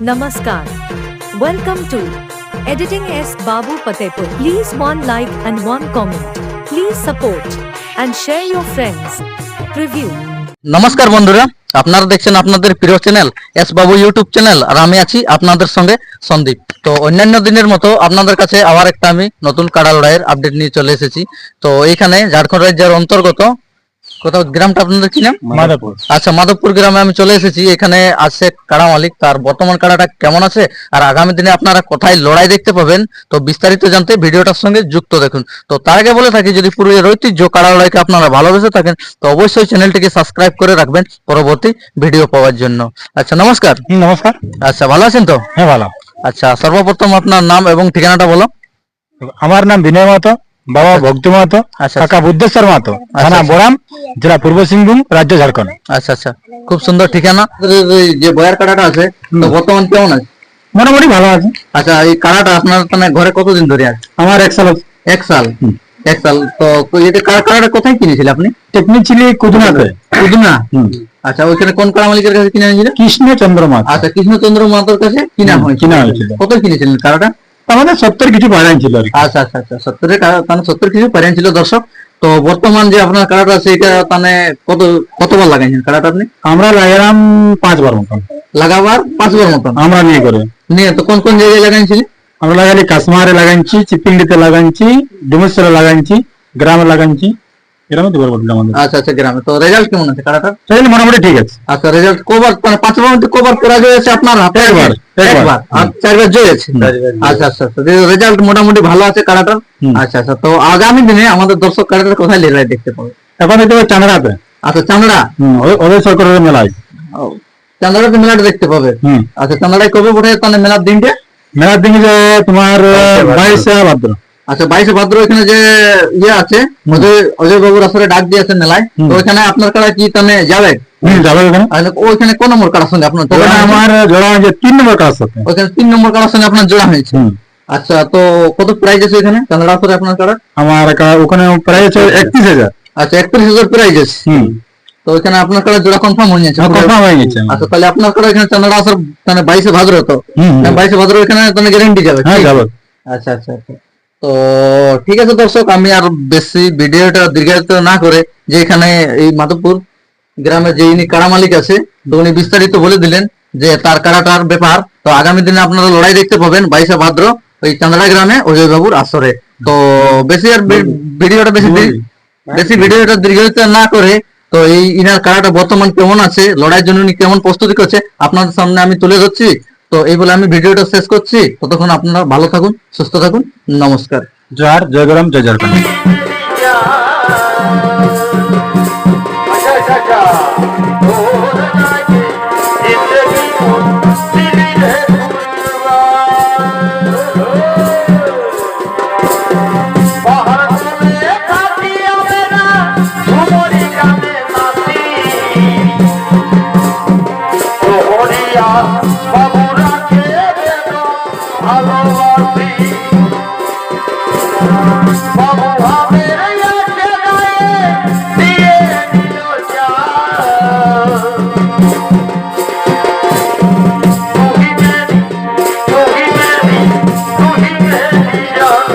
Namaskar. Welcome to Editing S. Babu Patepur. Please one like and one comment. Please support and share your friends. Preview. নমস্কার বন্ধুরা আপনারা দেখছেন আপনাদের প্রিয় channel S Babu YouTube channel আর আমি আছি আপনাদের সঙ্গে সন্দীপ তো অন্যান্য দিনের মতো আপনাদের কাছে আবার একটা আমি নতুন কাড়া লড়াইয়ের আপডেট নিয়ে চলে এসেছি তো এইখানে ঝাড়খণ্ড রাজ্যের অন্তর্গত কোথাও গ্রামটা আপনাদের কি নাম? মাদাপুর আচ্ছা মাধবপুর গ্রামে আমি চলে এসেছি। এখানে আছে কাড়া মালিক। তার বর্তমান কাড়াটা কেমন আছে? আর আগামী দিনে আপনারা কোথায় লড়াই দেখতে পাবেন? তো বিস্তারিত জানতে ভিডিওটার সঙ্গে যুক্ত দেখুন। তো তার আগে বলে থাকি যদি পুরুলিয়ার ঐতিহ্য কাড়া লড়াইকে আপনারা ভালোবেসে থাকেন তো অবশ্যই চ্যানেলটিকে সাবস্ক্রাইব করে রাখবেন পরবর্তী ভিডিও পাওয়ার জন্য। আচ্ছা নমস্কার। নমস্কার। আচ্ছা ভালো আছেন তো? হ্যাঁ ভালো। আচ্ছা সর্বপ্রথম আপনার নাম এবং ঠিকানাটা বলো। আমার নাম বিনয় মাহাতো। বাবা ভক্তি মাহাতো আচ্ছা কাকা বুদ্ধেশ্বর মাহাতো থানা বরাম জেলা পূর্ব সিংভূম রাজ্য ঝাড়খণ্ড। আচ্ছা আচ্ছা। খুব সুন্দর ঠিকানা। যে বয়ার কাড়াটা আছে বর্তমান কেমন আছে? মোটামুটি ভালো আছে। আচ্ছা এই কাড়াটা আপনার মানে ঘরে কতদিন ধরে আছে? আমার এক সাল এক সাল? এক সাল। তো এটা কাড়া- কাড়াটা কোথায় কিনেছিল আপনি? টেকনিক ছিল কুদনাতে উদনা আচ্ছা ওইখানে কোন কাড়া মালিকের কাছে কিনে এনেছিলেন কৃষ্ণচন্দ্র মাহাতো। আচ্ছা কৃষ্ণচন্দ্র মাতার কাছে কিনা হয়েছিল কিনা হয়েছিল। কত কিনেছিলেন কাড়াটা আমাদের সত্তর কিছু বাড়াই ছিল আচ্ছা আচ্ছা আচ্ছা সত্তরের তাহলে মানে সত্তর কিছু প্যারেন্ট ছিল। দর্শক তো বর্তমান যে আপনার কাড়াটা আছে তাহলে মানে কত কতবার লাগাইছেন কাড়াটা আপনি? আমরা লাগালাম পাঁচবার মতন। লাগাবার পাঁচবার মতন? আমরা নিয়ে করে। নিয়ে তো কোন কোন জায়গায় লাগাইছিলেন? আমরা লাগালি কাশ্মারে লাগাইছি চিপিংডিতে লাগাইছি ডুমেশ্বরে লাগাইছি গ্রামে লাগাইছি। গ্রামে দুবার আমাদের। আচ্ছা আচ্ছা গ্রামে। তো রেজাল্ট কেমন আছে? তাহলে মোটামুটি ঠিক আছে। আচ্ছা রেজাল্ট কবার মানে পাঁচবার মধ্যে কবার করা হয়েছে আপনার হাতে? একবার, একবার। আর চারবার জয়েছে? আচ্ছা আচ্ছা আচ্ছা। রেজাল্ট মোটামুটি ভালো আছে আচ্ছা আচ্ছা। তো আগামী দিনে আমাদের দর্শক কাড়াটার কোথায় লড়াই দেখতে পাবে? এখন পাচ্ছি চাঁদড়াতে আচ্ছা চান্দড়া হুম, ওদের- সরকারের মেলায়। ও, চান্দড়াতে মেলাটা দেখতে পাবে? হুম। আচ্ছা চান্দড়ায় কবে পড়ে তাহলে মেলার দিনটা? মেলার যে তোমার বাইশে ভাদ্র। আচ্ছা বাইশে ভাদ্র এখানে যে ইয়ে আছে অজয় অজয় বাবুর আসলে ডাক দিয়েছে মেলায় তো ওইখানে আপনার কাড়া কি তাহলে যাবে? যাবে ওখানে। ওইখানে কোন নম্বর কাড়ার সঙ্গে আপনার জোড়া আমার জোড়া হয়েছে তিন নম্বর কাজ সাথে ওইখানে তিন নম্বর কাড়ার সঙ্গে আপনার জোড়া হয়েছে। আচ্ছা তো কত প্রাইজ আছে এখানে? চান্দড়া আসলে আপনার কাড়া। আমার ওখানে প্রায় হচ্ছে একত্রিশ হাজার। আচ্ছা একত্রিশ হাজার প্রাইজ আছে। তো ওইখানে আপনার কাড়া জোড়া কনফার্ম হয়ে যাচ্ছে কনফার্ম হয়ে গেছে আচ্ছা তাহলে আপনার কাড়া এখানে চান্দড়া আসার মানে বাইশে ভাদ্র তো। বাইশে ভাদ্র এখানে তাহলে গ্যারেন্টি যাবে হ্যাঁ যাবে। আচ্ছা আচ্ছা আচ্ছা। তো ঠিক আছে দর্শক আমি আর বেশি ভিডিওটা দীর্ঘায়িত না করে যে এখানে এই মাধবপুর গ্রামে যে ইনি কাড়া মালিক আছে তো উনি বিস্তারিত বলে দিলেন যে তার কাড়াটার ব্যাপার। তো আগামী দিনে আপনারা লড়াই দেখতে পাবেন বাইশে ভাদ্র ওই চান্দড়া গ্রামে অজয় বাবুর আসরে। তো বেশি আর ভিডিওটা বেশি বেশি ভিডিওটা দীর্ঘায়িত না করে তো এই ইনার কাড়াটা বর্তমান কেমন আছে লড়াইয়ের জন্য উনি কেমন প্রস্তুতি করছে আপনাদের সামনে আমি তুলে ধরছি। তো এই বলে আমি ভিডিওটা শেষ করছি। ততক্ষণ আপনারা ভালো থাকুন সুস্থ থাকুন। নমস্কার। জয়ার জয় জয়গ্রাম জয় ঝাড়খণ্ড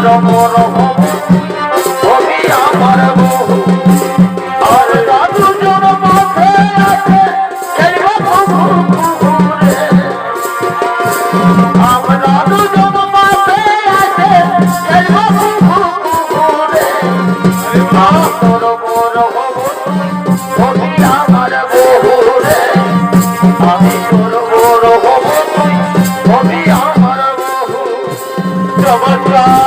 আমার মন তুমি আমার বহু রে আমি তোর বড় হব তুমি আমার Namaskar.